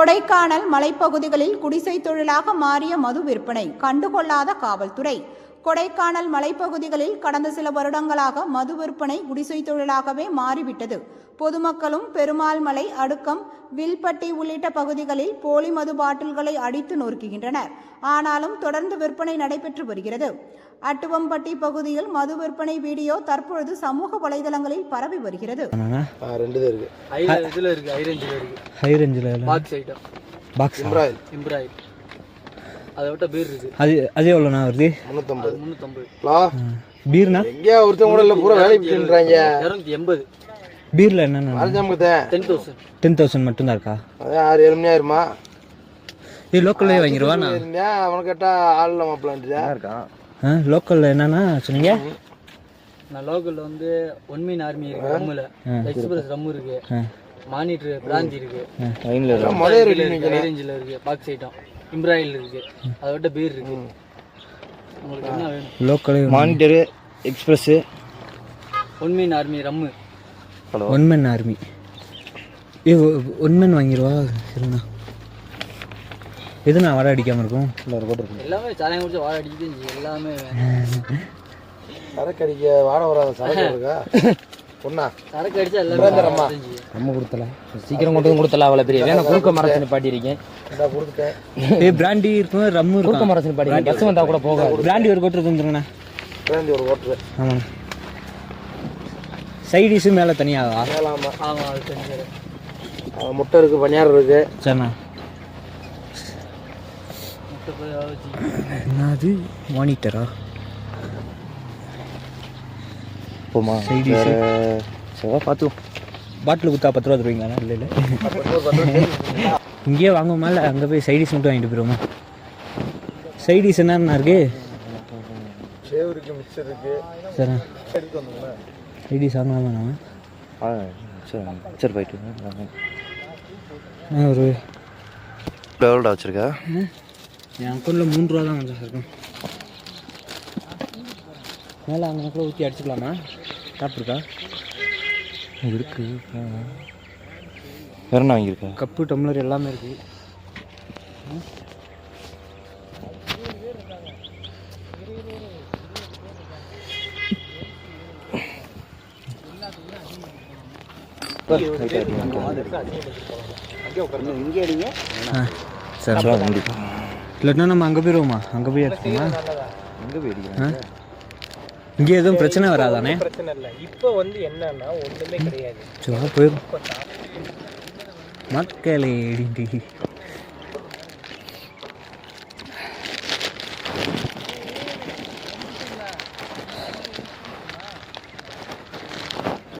கொடைக்கானல் மலைப்பகுதிகளில் குடிசை தொழிலாக மாறிய மது விற்பனை கண்டுகொள்ளாத காவல்துறை. கொடைக்கானல் மலைப்பகுதிகளில் கடந்த சில வருடங்களாக மது விற்பனை குடிசை தொழிலாகவே மாறிவிட்டது. பொதுமக்களும் பெருமாள் மலை அடுக்கம் வில்பட்டி உள்ளிட்ட பகுதிகளில் போலி மது பாட்டில்களை அடித்து நொறுக்குகின்றனர். ஆனாலும் தொடர்ந்து விற்பனை நடைபெற்று வருகிறது. அட்டுவம்பட்டி பகுதியில் மது விற்பனை வீடியோ தற்பொழுது சமூக வலைதளங்களில் பரவி வருகிறது. பாக்ஸ் ஐட்டம் பாக்ஸ் இம்ராயில் இம்ப்ராய்ட் அதை விட்ட பீர் இருக்குது அது அது எவ்வளோண்ணா வருது? முந்நூற்றம்பது முந்நூற்றம்பது பீர்னா? எங்கேயா ஒருத்தன் கூட இல்லை பூரா வேலைக்கு போயின்றாங்க இரநூத்தி எண்பது. பீரில் என்னென்ன டென் தௌசண்ட் டென் தௌசண்ட் மட்டும்தான் இருக்கா? அதான் ஆறு ஏழு மணி ஆயிருமா? இது லோக்கல்லே வாங்கிடுவா நான் இருந்தேன் அவனை கேட்டா ஆள் இல்லாம பிளான்ட்டு இருக்கான் ஆ லோக்கலில் என்னென்னா சொன்னீங்க? நான் லோக்கலில் வந்து ஒன் மீன் ஆர்மி இருக்கு ரம்மில் எக்ஸ்பிரஸ் ரம் இருக்கு. மானிட்டர் பிராந்தி இருக்கு. ஐரேஞ்சில் இருக்கு. பாக்ஸ் ஐட்டம் இம்ப்ராயில் இருக்கு. அதை விட்ட பீர் இருக்கு. உங்களுக்கு என்ன வேணும்? லோக்கலே monitor express. One man army rum one man army a one man வாங்கிடுவா சரிண்ணா எதுண்ணா வர அடிக்காமல் இருக்கும்? எல்லாமே சாராயம் குடிச்சு வாழ அடிக்குது எல்லாமே. சரக்கு அடிக்க வாட வராத சரக்கு இருக்கா? பொண்ணா? சரக்கு அடிச்சா எல்லாமே நம்ம கொடுத்தல. சீக்கிரம் கொண்டு வந்து கொடுத்தல அவ்வளோ பெரிய வேணும் குறுக்க மரத்து நிப்பாட்டியிருக்கேன். இந்தா கொடுத்துட்டேன் ஏ பிராண்டி இருக்கும். ரம்மு குறுக்க இருக்கும் மரத்து நிப்பாட்டி பஸ் வந்தா கூட போகாது. பிராண்டி ஒரு கொட்டு தந்துருங்கண்ணா பிராந்தி ஒரு ஓட்டுரு ஆமாம் சைடிஸு மேலே தனியாகவா ஆமாம் அது தெரிஞ்சது முட்டை இருக்கு பணியாரம் இருக்கு. சரிண்ணா. முட்டை போய் வச்சு என்னது? மானிட்டரா போமா சைடிஸு சரி பார்த்துவோம் பாட்டில் குத்தா பத்து ரூபா தருவீங்களா இல்லை இல்லை. இங்கேயே வாங்குவோமா? இல்லை அங்கே போய் சைடிஸ் மட்டும் வாங்கிட்டு போயிடுவோமா சைடிஸ் என்னென்ன இருக்கு? சேவ் இருக்கு. மிக்சர் இருக்கு சரி சைடிஸ் வாங்கலாமா நம்ம? ஆ சரி சரி போயிட்டு ஆ, ஒரு எவ்வளோடா வச்சிருக்கா? என் அக்கௌண்ட்டில் மூணு ரூபா தான் வந்து இருக்கும் மேலே அங்கே ஊற்றி அடிச்சுக்கலாமா? டாப் இருக்கா. வேற என்ன வாங்கியிருக்கா? கப்பு டம்ளர் எல்லாமே இருக்குது ஆ சரி. கண்டிப்பா இல்லைன்னா நம்ம அங்கே போயிடுவோமா அங்கே போய் எடுத்துக்கோமா? எங்கே போயிடுறீங்க இங்கே எதுவும் பிரச்சனை வராதானே? பிரச்சனை இல்லை. இப்போ வந்து என்னன்னா ஒண்ணுமே கிடையாது. மக்களே